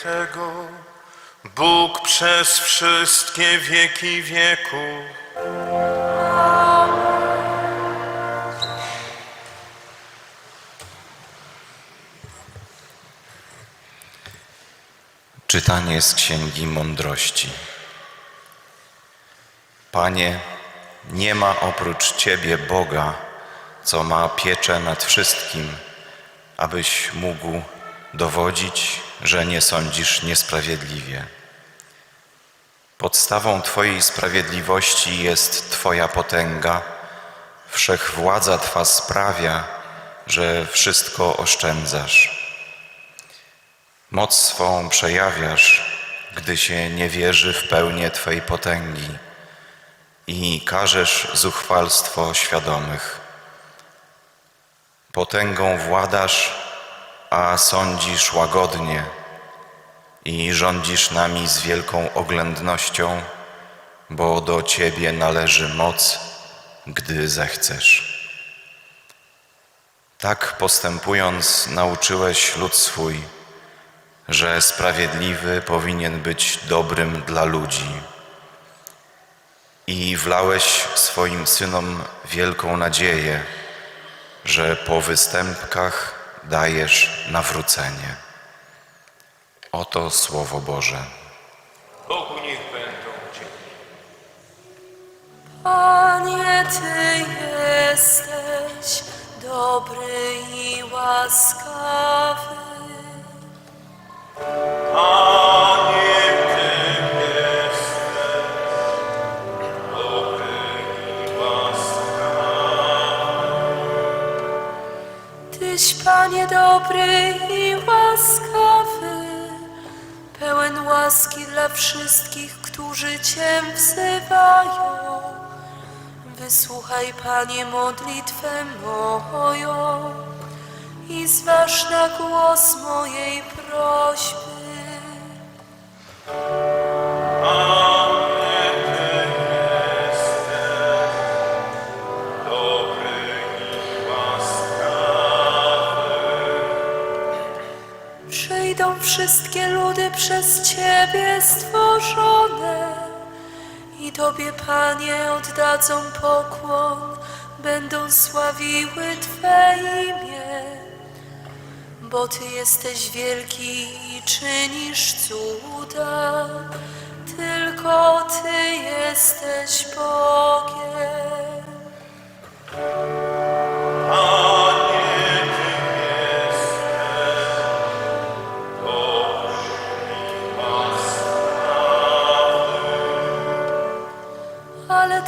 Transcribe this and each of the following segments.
Świętego, Bóg przez wszystkie wieki wieków. Czytanie z Księgi Mądrości. Panie, nie ma oprócz Ciebie Boga, co ma pieczę nad wszystkim, abyś mógł dowodzić, że nie sądzisz niesprawiedliwie. Podstawą Twojej sprawiedliwości jest Twoja potęga, wszechwładza Twa sprawia, że wszystko oszczędzasz. Moc swą przejawiasz, gdy się nie wierzy w pełnię Twej potęgi i karzesz zuchwalstwo świadomych. Potęgą władasz, a sądzisz łagodnie i rządzisz nami z wielką oględnością, bo do Ciebie należy moc, gdy zechcesz. Tak postępując nauczyłeś lud swój, że sprawiedliwy powinien być dobrym dla ludzi. I wlałeś swoim synom wielką nadzieję, że po występkach dajesz nawrócenie. Oto Słowo Boże. Bogu niech będą dzięki. Panie, Ty jesteś dobry i łaskawy. Panie, Panie, dobry i łaskawy, pełen łaski dla wszystkich, którzy Cię wzywają. Wysłuchaj, Panie, modlitwę moją i zważ na głos mojej prośby. Wszystkie ludy przez Ciebie stworzone i Tobie, Panie, oddadzą pokłon, będą sławiły Twe imię. Bo Ty jesteś wielki i czynisz cuda, tylko Ty jesteś Bogiem.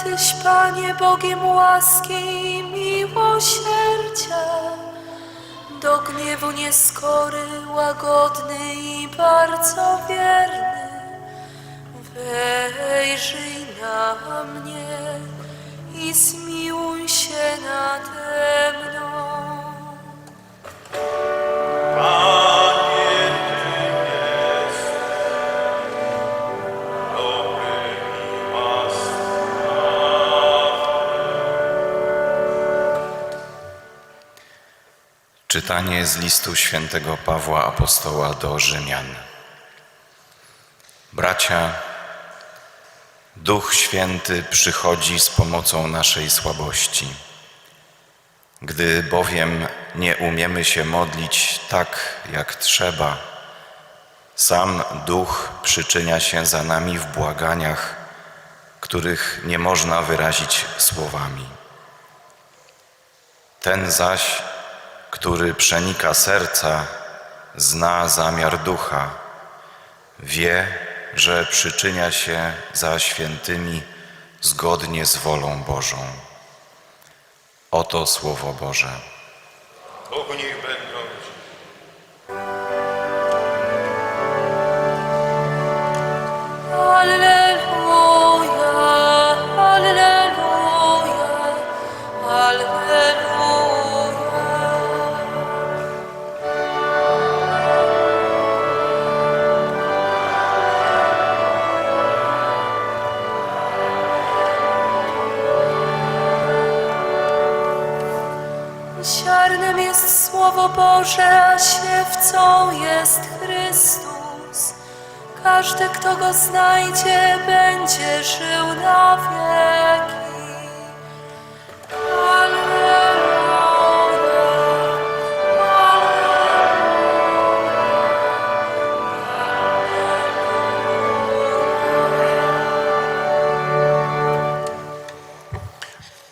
Tyś, Panie, Bogiem łaski i miłosierdzia, do gniewu nieskory, łagodny i bardzo wierny. Wejrzyj na mnie i zmiłuj się nade mną. Czytanie z listu świętego Pawła Apostoła do Rzymian. Bracia, Duch Święty przychodzi z pomocą naszej słabości. Gdy bowiem nie umiemy się modlić tak, jak trzeba, sam Duch przyczynia się za nami w błaganiach, których nie można wyrazić słowami. Ten zaś, który przenika serca, zna zamiar ducha, wie, że przyczynia się za świętymi zgodnie z wolą Bożą. Oto Słowo Boże. Bogu niech będą Każdy, kto go znajdzie, będzie żył na wieki.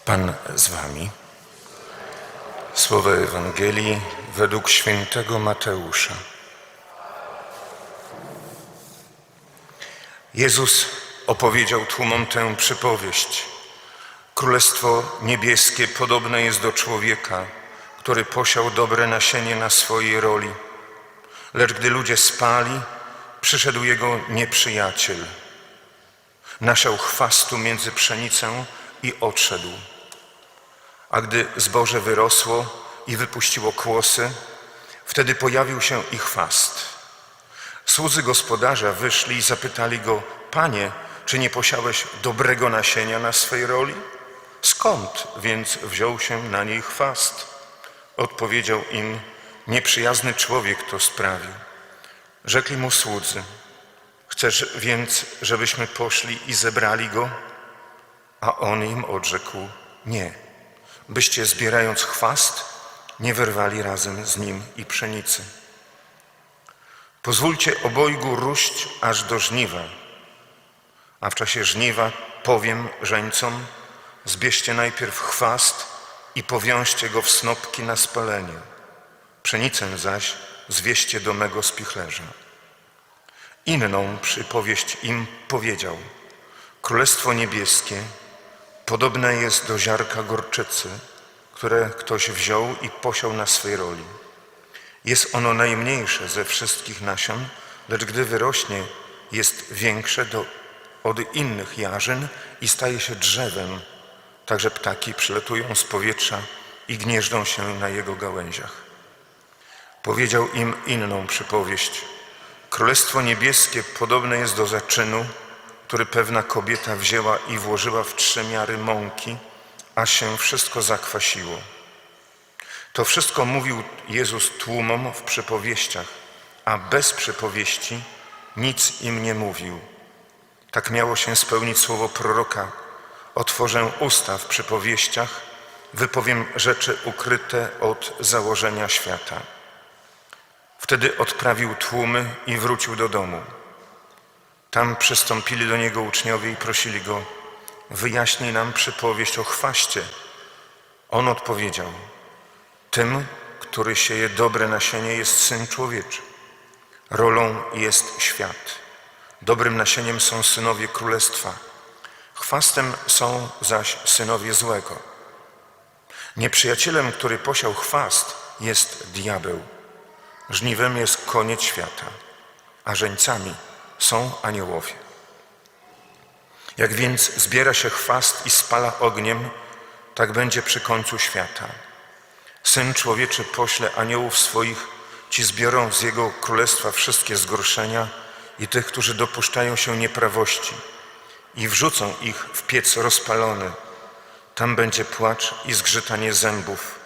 Pan z wami. Słowa Ewangelii według świętego Mateusza. Jezus opowiedział tłumom tę przypowieść. Królestwo niebieskie podobne jest do człowieka, który posiał dobre nasienie na swojej roli. Lecz gdy ludzie spali, przyszedł jego nieprzyjaciel. Nasiał chwastu między pszenicę i odszedł. A gdy zboże wyrosło i wypuściło kłosy, wtedy pojawił się i chwast. Słudzy gospodarza wyszli i zapytali go, Panie, czy nie posiałeś dobrego nasienia na swej roli? Skąd więc wziął się na niej chwast? Odpowiedział im, nieprzyjazny człowiek to sprawił. Rzekli mu słudzy, chcesz więc, żebyśmy poszli i zebrali go? A on im odrzekł, nie, byście zbierając chwast, nie wyrwali razem z nim i pszenicy. Pozwólcie obojgu róść aż do żniwa, a w czasie żniwa powiem żeńcom, zbierzcie najpierw chwast i powiążcie go w snopki na spalenie. Pszenicę zaś zwieście do mego spichlerza. Inną przypowieść im powiedział, Królestwo Niebieskie podobne jest do ziarka gorczycy, które ktoś wziął i posiał na swej roli. Jest ono najmniejsze ze wszystkich nasion, lecz gdy wyrośnie, jest większe do, od innych jarzyn i staje się drzewem, także ptaki przyletują z powietrza i gnieżdżą się na jego gałęziach. Powiedział im inną przypowieść. Królestwo niebieskie podobne jest do zaczynu, który pewna kobieta wzięła i włożyła w trzy miary mąki, a się wszystko zakwasiło. To wszystko mówił Jezus tłumom w przypowieściach, a bez przypowieści nic im nie mówił. Tak miało się spełnić słowo proroka. Otworzę usta w przypowieściach, wypowiem rzeczy ukryte od założenia świata. Wtedy odprawił tłumy i wrócił do domu. Tam przystąpili do niego uczniowie i prosili go, wyjaśnij nam przypowieść o chwaście. On odpowiedział, tym, który sieje dobre nasienie jest Syn Człowieczy. Rolą jest świat. Dobrym nasieniem są synowie Królestwa. Chwastem są zaś synowie złego. Nieprzyjacielem, który posiał chwast, jest diabeł. Żniwem jest koniec świata, a żeńcami są aniołowie. Jak więc zbiera się chwast i spala ogniem, tak będzie przy końcu świata. Syn człowieczy pośle aniołów swoich, ci zbiorą z jego królestwa wszystkie zgorszenia i tych, którzy dopuszczają się nieprawości i wrzucą ich w piec rozpalony. Tam będzie płacz i zgrzytanie zębów.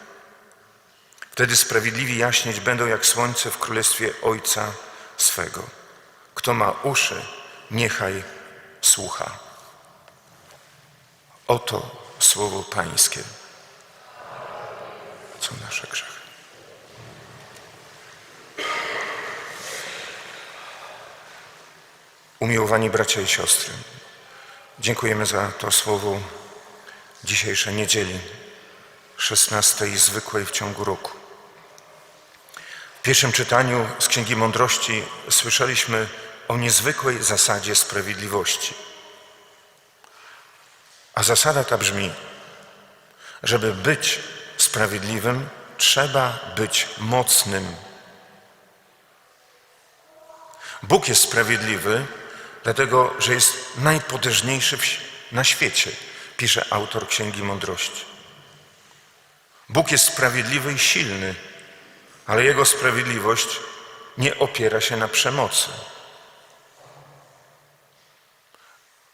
Wtedy sprawiedliwi jaśnieć będą jak słońce w królestwie Ojca swego. Kto ma uszy, niechaj słucha. Oto słowo Pańskie. Co nasze grzechy. Umiłowani bracia i siostry, dziękujemy za to słowo dzisiejszej niedzieli, 16 zwykłej w ciągu roku. W pierwszym czytaniu z Księgi Mądrości słyszeliśmy o niezwykłej zasadzie sprawiedliwości. A zasada ta brzmi, żeby być sprawiedliwym, trzeba być mocnym. Bóg jest sprawiedliwy, dlatego że jest najpotężniejszy na świecie, pisze autor Księgi Mądrości. Bóg jest sprawiedliwy i silny, ale Jego sprawiedliwość nie opiera się na przemocy.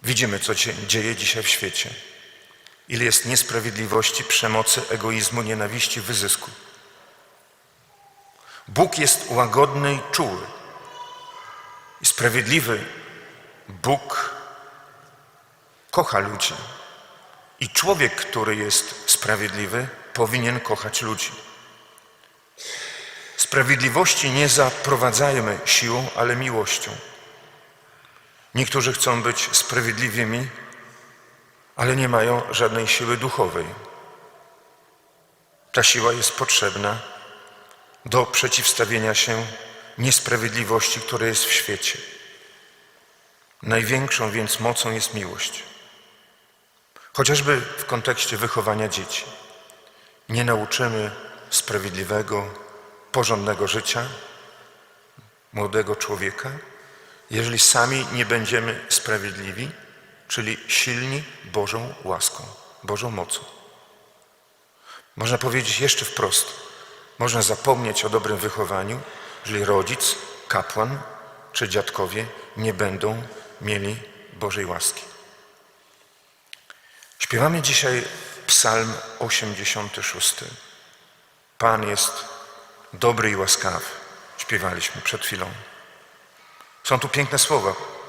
Widzimy, co się dzieje dzisiaj w świecie. Ile jest niesprawiedliwości, przemocy, egoizmu, nienawiści, wyzysku. Bóg jest łagodny i czuły. I Sprawiedliwy Bóg kocha ludzi. I człowiek, który jest sprawiedliwy, powinien kochać ludzi. Sprawiedliwości nie zaprowadzajmy siłą, ale miłością. Niektórzy chcą być sprawiedliwymi, ale nie mają żadnej siły duchowej. Ta siła jest potrzebna do przeciwstawienia się niesprawiedliwości, która jest w świecie. Największą więc mocą jest miłość. Chociażby w kontekście wychowania dzieci. Nie nauczymy sprawiedliwego, porządnego życia młodego człowieka, jeżeli sami nie będziemy sprawiedliwi, czyli silni Bożą łaską, Bożą mocą. Można powiedzieć jeszcze wprost, można zapomnieć o dobrym wychowaniu, jeżeli rodzic, kapłan czy dziadkowie nie będą mieli Bożej łaski. Śpiewamy dzisiaj Psalm 86. Pan jest dobry i łaskawy. Śpiewaliśmy przed chwilą. Są tu piękne słowa.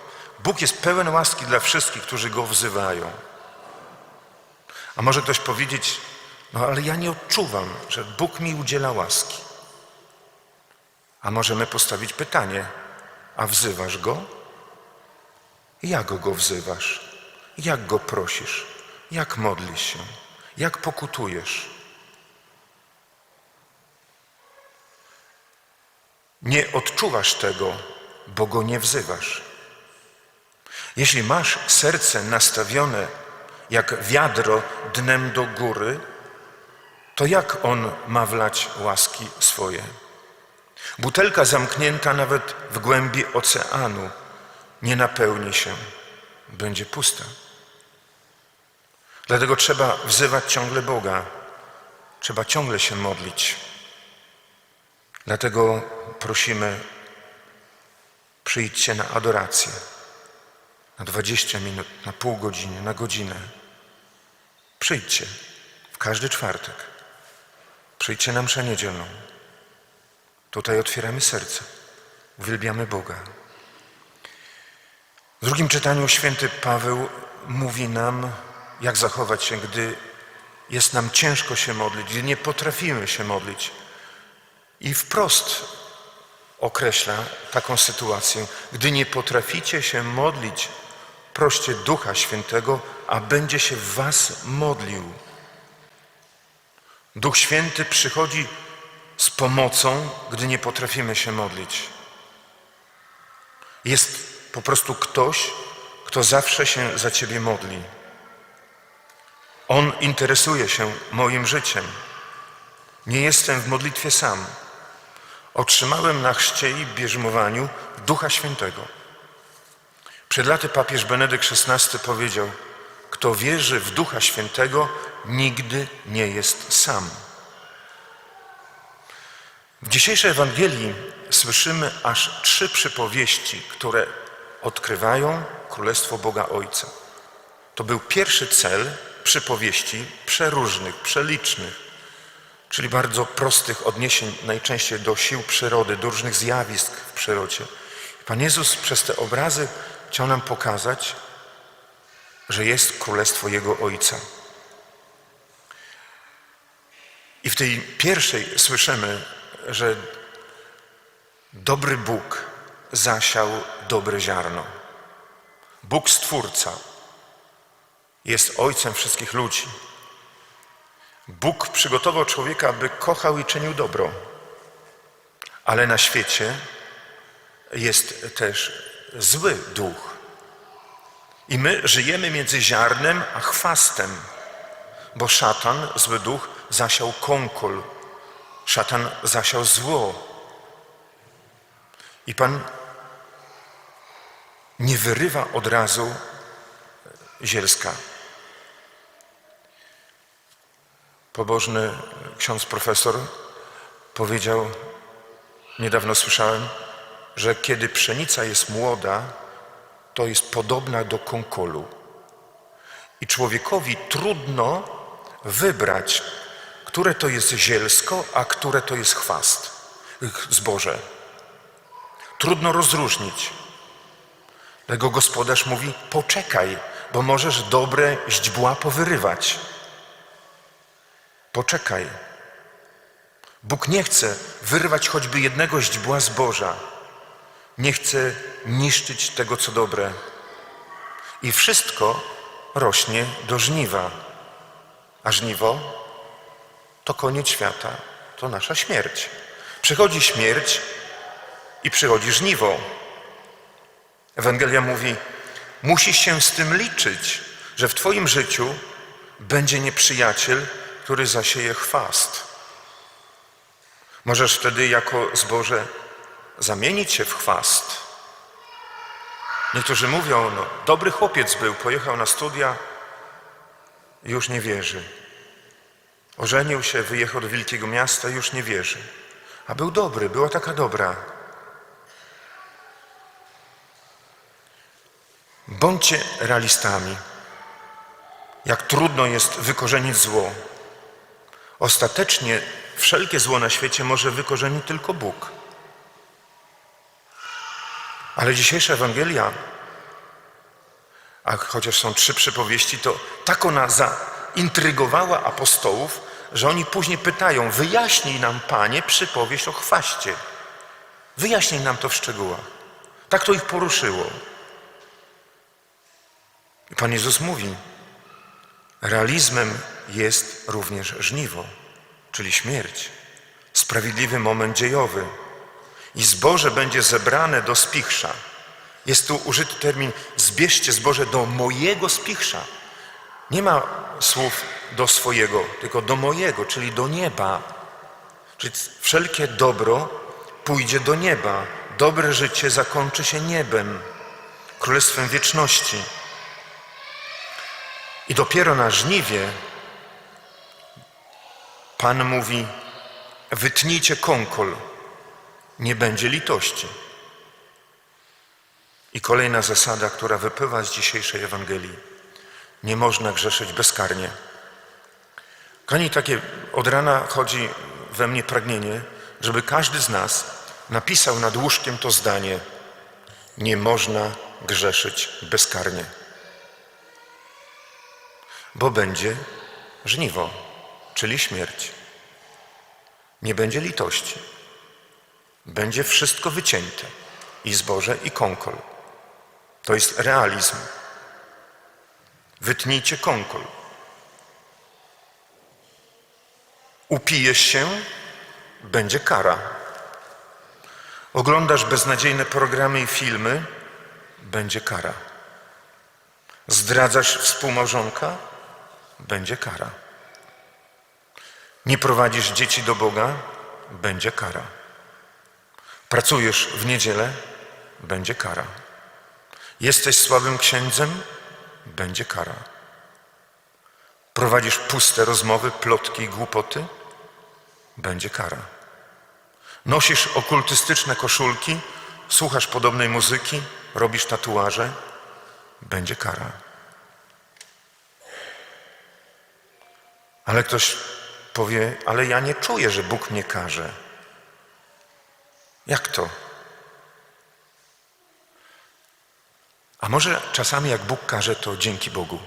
Bóg jest pełen łaski dla wszystkich, którzy Go wzywają. A może ktoś powiedzieć, no ale ja nie odczuwam, że Bóg mi udziela łaski. A możemy postawić pytanie, a wzywasz Go? Jak Go wzywasz? Jak Go prosisz? Jak modlisz się? Jak pokutujesz? Nie odczuwasz tego, bo Go nie wzywasz. Jeśli masz serce nastawione jak wiadro dnem do góry, to jak On ma wlać łaski swoje? Butelka zamknięta nawet w głębi oceanu nie napełni się, będzie pusta. Dlatego trzeba wzywać ciągle Boga, trzeba ciągle się modlić. Dlatego prosimy, przyjdźcie na adorację na 20 minut, na pół godziny, na godzinę. Przyjdźcie w każdy czwartek. Przyjdźcie na mszę niedzielną. Tutaj otwieramy serce, uwielbiamy Boga. W drugim czytaniu święty Paweł mówi nam, jak zachować się, gdy jest nam ciężko się modlić, gdy nie potrafimy się modlić. I wprost określa taką sytuację. Gdy nie potraficie się modlić, proście Ducha Świętego, a będzie się w was modlił. Duch Święty przychodzi z pomocą, gdy nie potrafimy się modlić. Jest po prostu ktoś, kto zawsze się za Ciebie modli. On interesuje się moim życiem. Nie jestem w modlitwie sam. Otrzymałem na chrzcie i bierzmowaniu Ducha Świętego. Przed laty papież Benedykt XVI powiedział, kto wierzy w Ducha Świętego, nigdy nie jest sam. W dzisiejszej Ewangelii słyszymy aż trzy przypowieści, które odkrywają Królestwo Boga Ojca. To był pierwszy cel przypowieści przeróżnych, przelicznych, czyli bardzo prostych odniesień najczęściej do sił przyrody, do różnych zjawisk w przyrodzie. Pan Jezus przez te obrazy chciał nam pokazać, że jest Królestwo Jego Ojca. I w tej pierwszej słyszymy, że dobry Bóg zasiał dobre ziarno. Bóg Stwórca jest Ojcem wszystkich ludzi. Bóg przygotował człowieka, aby kochał i czynił dobro. Ale na świecie jest też zły duch. I my żyjemy między ziarnem a chwastem, bo szatan, zły duch, zasiał kąkol. Szatan zasiał zło. I Pan nie wyrywa od razu zielska. Pobożny ksiądz profesor powiedział, niedawno słyszałem, że kiedy pszenica jest młoda, to jest podobna do konkolu. I człowiekowi trudno wybrać, które to jest zielsko, a które to jest chwast, zboże. Trudno rozróżnić. Tego gospodarz mówi: Poczekaj, bo możesz dobre źdźbła powyrywać. Poczekaj. Bóg nie chce wyrwać choćby jednego źdźbła zboża. Nie chce niszczyć tego, co dobre. I wszystko rośnie do żniwa. A żniwo to koniec świata, to nasza śmierć. Przychodzi śmierć i przychodzi żniwo. Ewangelia mówi: Musisz się z tym liczyć, że w Twoim życiu będzie nieprzyjaciel, który zasieje chwast. Możesz wtedy jako zboże zamienić się w chwast. Niektórzy mówią, no dobry chłopiec był, pojechał na studia już nie wierzy. Ożenił się, wyjechał do wielkiego miasta już nie wierzy. A był dobry, była taka dobra. Bądźcie realistami. Jak trudno jest wykorzenić zło. Ostatecznie wszelkie zło na świecie może wykorzenić tylko Bóg. Ale dzisiejsza Ewangelia, a chociaż są trzy przypowieści, to tak ona zaintrygowała apostołów, że oni później pytają: Wyjaśnij nam, panie, przypowieść o chwaście. Wyjaśnij nam to w szczegółach. Tak to ich poruszyło. I Pan Jezus mówi: Realizmem jest również żniwo, czyli śmierć, sprawiedliwy moment dziejowy. I zboże będzie zebrane do spichrza. Jest tu użyty termin zbierzcie zboże do mojego spichrza. Nie ma słów do swojego, tylko do mojego, czyli do nieba. Czyli wszelkie dobro pójdzie do nieba. Dobre życie zakończy się niebem, królestwem wieczności. I dopiero na żniwie Pan mówi: Wytnijcie kąkol, nie będzie litości. I kolejna zasada, która wypływa z dzisiejszej Ewangelii: nie można grzeszyć bezkarnie. Kochani, takie od rana chodzi we mnie pragnienie, żeby każdy z nas napisał nad łóżkiem to zdanie: Nie można grzeszyć bezkarnie bo będzie żniwo, czyli śmierć. Nie będzie litości. Będzie wszystko wycięte i zboże, i kąkol. To jest realizm. Wytnijcie kąkol. Upijesz się, będzie kara. Oglądasz beznadziejne programy i filmy, będzie kara. Zdradzasz współmałżonka, będzie kara. Nie prowadzisz dzieci do Boga, będzie kara. Pracujesz w niedzielę, będzie kara. Jesteś słabym księdzem, będzie kara. Prowadzisz puste rozmowy, plotki i głupoty, będzie kara. Nosisz okultystyczne koszulki, słuchasz podobnej muzyki, robisz tatuaże, będzie kara. Ale ktoś powie, ale ja nie czuję, że Bóg mnie karze. Jak to? A może czasami jak Bóg karze, to dzięki Bogu.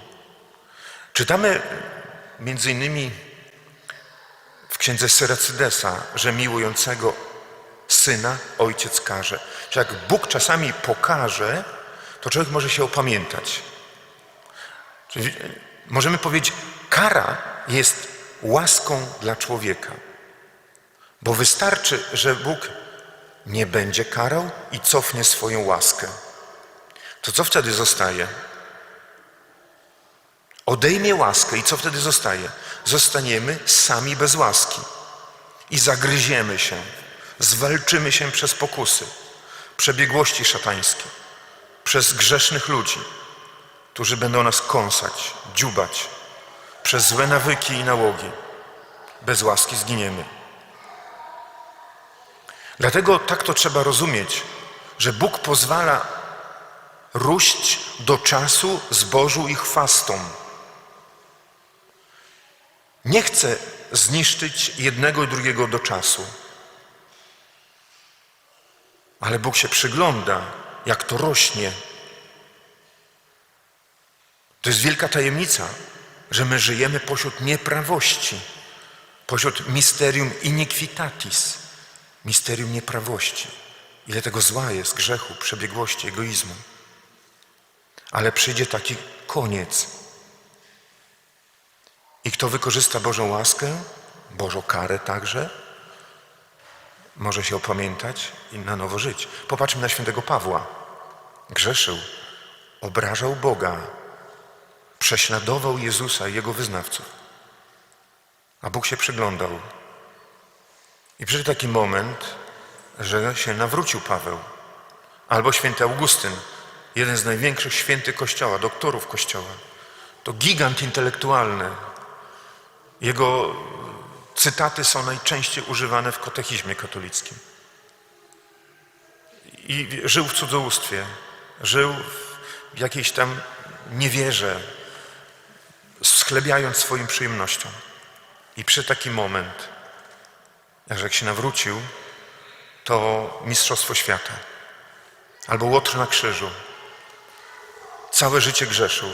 Czytamy między innymi w księdze Seracydesa, że miłującego syna ojciec karze. Że jak Bóg czasami pokaże, to człowiek może się opamiętać. Czyli możemy powiedzieć, kara jest łaską dla człowieka. Bo wystarczy, że Bóg nie będzie karał i cofnie swoją łaskę. To co wtedy zostaje? Odejmie łaskę i co wtedy zostaje? Zostaniemy sami bez łaski i zagryziemy się, zwalczymy się przez pokusy, przebiegłości szatańskie, przez grzesznych ludzi, którzy będą nas kąsać, dziubać, przez złe nawyki i nałogi. Bez łaski zginiemy. Dlatego tak to trzeba rozumieć, że Bóg pozwala róść do czasu zbożu i chwastom. Nie chce zniszczyć jednego i drugiego do czasu. Ale Bóg się przygląda, jak to rośnie To jest wielka tajemnica, że my żyjemy pośród nieprawości, pośród mysterium iniquitatis, misterium nieprawości. Ile tego zła jest, grzechu, przebiegłości, egoizmu. Ale przyjdzie taki koniec. I kto wykorzysta Bożą łaskę, Bożą karę także, może się opamiętać i na nowo żyć. Popatrzmy na świętego Pawła. Grzeszył, obrażał Boga, prześladował Jezusa i Jego wyznawców. A Bóg się przyglądał. I przyszedł taki moment, że się nawrócił Paweł. Albo święty Augustyn, jeden z największych świętych Kościoła, doktorów Kościoła. To gigant intelektualny. Jego cytaty są najczęściej używane w katechizmie katolickim. I żył w cudzołóstwie, żył w jakiejś tam niewierze, schlebiając swoim przyjemnościom. I przy taki moment, że jak się nawrócił, to Mistrzostwo Świata albo Łotr na krzyżu. Całe życie grzeszył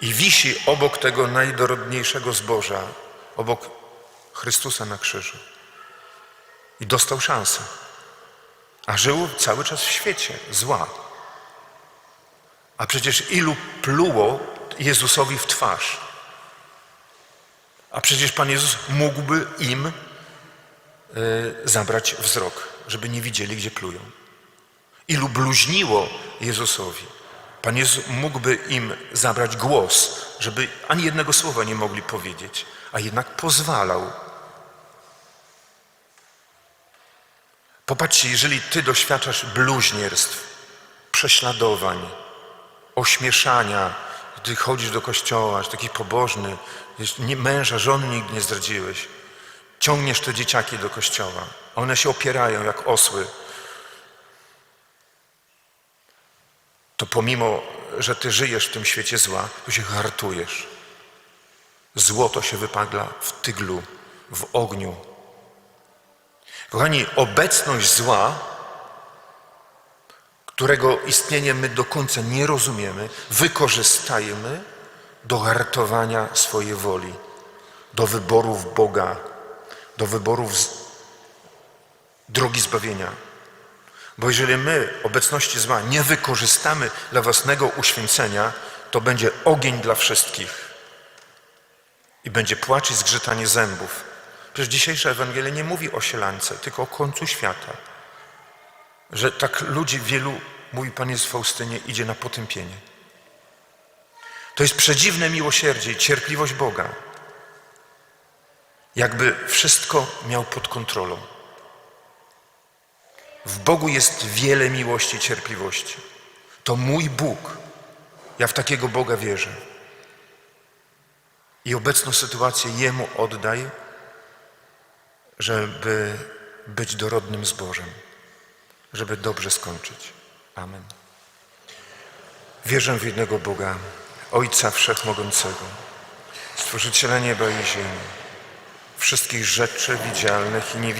i wisi obok tego najdorodniejszego zboża, obok Chrystusa na krzyżu. I dostał szansę. A żył cały czas w świecie zła. A przecież ilu pluło Jezusowi w twarz. A przecież Pan Jezus mógłby im zabrać wzrok, żeby nie widzieli, gdzie plują. Ilu bluźniło Jezusowi. Pan Jezus mógłby im zabrać głos, żeby ani jednego słowa nie mogli powiedzieć, a jednak pozwalał. Popatrzcie, jeżeli ty doświadczasz bluźnierstw, prześladowań, ośmieszania, gdy chodzisz do kościoła, że taki pobożny, męża, żony nigdy nie zdradziłeś, ciągniesz te dzieciaki do kościoła, one się opierają jak osły, to pomimo, że ty żyjesz w tym świecie zła, to się hartujesz. Złoto się wypagla w tyglu, w ogniu. Kochani, obecność zła, którego istnienie my do końca nie rozumiemy, wykorzystajmy do hartowania swojej woli, do wyborów Boga, do wyborów drogi zbawienia. Bo jeżeli my obecności zła nie wykorzystamy dla własnego uświęcenia, to będzie ogień dla wszystkich. I będzie płacz i zgrzytanie zębów. Przecież dzisiejsza Ewangelia nie mówi o sielance, tylko o końcu świata. Że tak ludzi wielu, mówi Pan Jezus Faustynie, idzie na potępienie. To jest przedziwne miłosierdzie i cierpliwość Boga. Jakby wszystko miał pod kontrolą. W Bogu jest wiele miłości i cierpliwości. To mój Bóg. Ja w takiego Boga wierzę. I obecną sytuację Jemu oddaj, żeby być dorodnym zbożem, żeby dobrze skończyć. Amen. Wierzę w jednego Boga, Ojca Wszechmogącego, Stworzyciela nieba i ziemi, wszystkich rzeczy widzialnych i niewidzialnych.